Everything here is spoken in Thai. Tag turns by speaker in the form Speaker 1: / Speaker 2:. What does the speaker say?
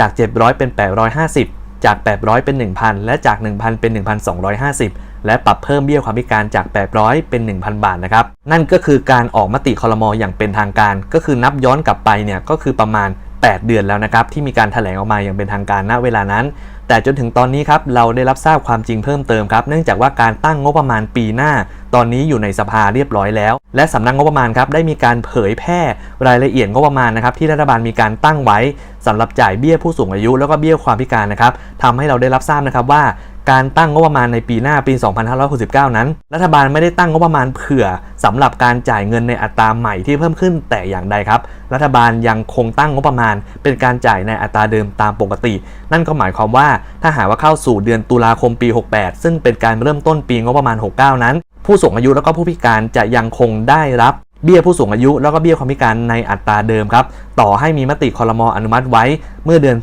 Speaker 1: จาก 700 เป็น 850 จาก 800 เป็น 1,000 และจาก 1,000 เป็น 1,250 และปรับเพิ่มเบี้ยความพิการจาก 800 เป็น 1,000 บาทนะครับ นั่นก็คือการออกมติคอรมออย่างเป็นทางการ ก็คือนับย้อนกลับไปเนี่ยก็คือประมาณ 8 เดือนแล้วนะครับที่มีการแถลงออกมาอย่างเป็นทางการณเวลานั้น แต่จนถึงตอนนี้ครับเราได้รับทราบความจริงเพิ่มเติมครับ เนื่องจากว่าการตั้งงบประมาณปีหน้า ตอนนี้อยู่ในสภาเรียบร้อยแล้ว และสำนักงบประมาณครับได้มีการเผยแพร่รายละเอียดงบประมาณนะครับที่รัฐบาลมีการตั้งไว้สำหรับจ่ายเบี้ยผู้สูงอายุ แล้วก็เบี้ยความพิการนะครับทำให้เราได้รับทราบนะครับว่า การตั้งงบประมาณในปีหน้าปี 2569 นั้น รัฐบาลไม่ได้ตั้งงบประมาณเผื่อสำหรับการจ่ายเงินในอัตราใหม่ที่เพิ่มขึ้นแต่อย่างใดครับ รัฐบาลยังคงตั้งงบประมาณ เป็นการจ่ายในอัตราเดิมตามปกติ นั่นก็หมายความว่าถ้าหากว่าเข้าสู่เดือนตุลาคมปี 68 ซึ่งเป็นการเริ่มต้นปีงบประมาณ 69 นั้น ผู้สูงอายุแล้วก็ผู้พิการจะยังคงได้รับเบี้ยผู้สูงอายุแล้วก็เบี้ยความพิการในอัตราเดิมครับ ต่อให้มีมติคอรมออนุมัติไว้เมื่อเดือนพฤ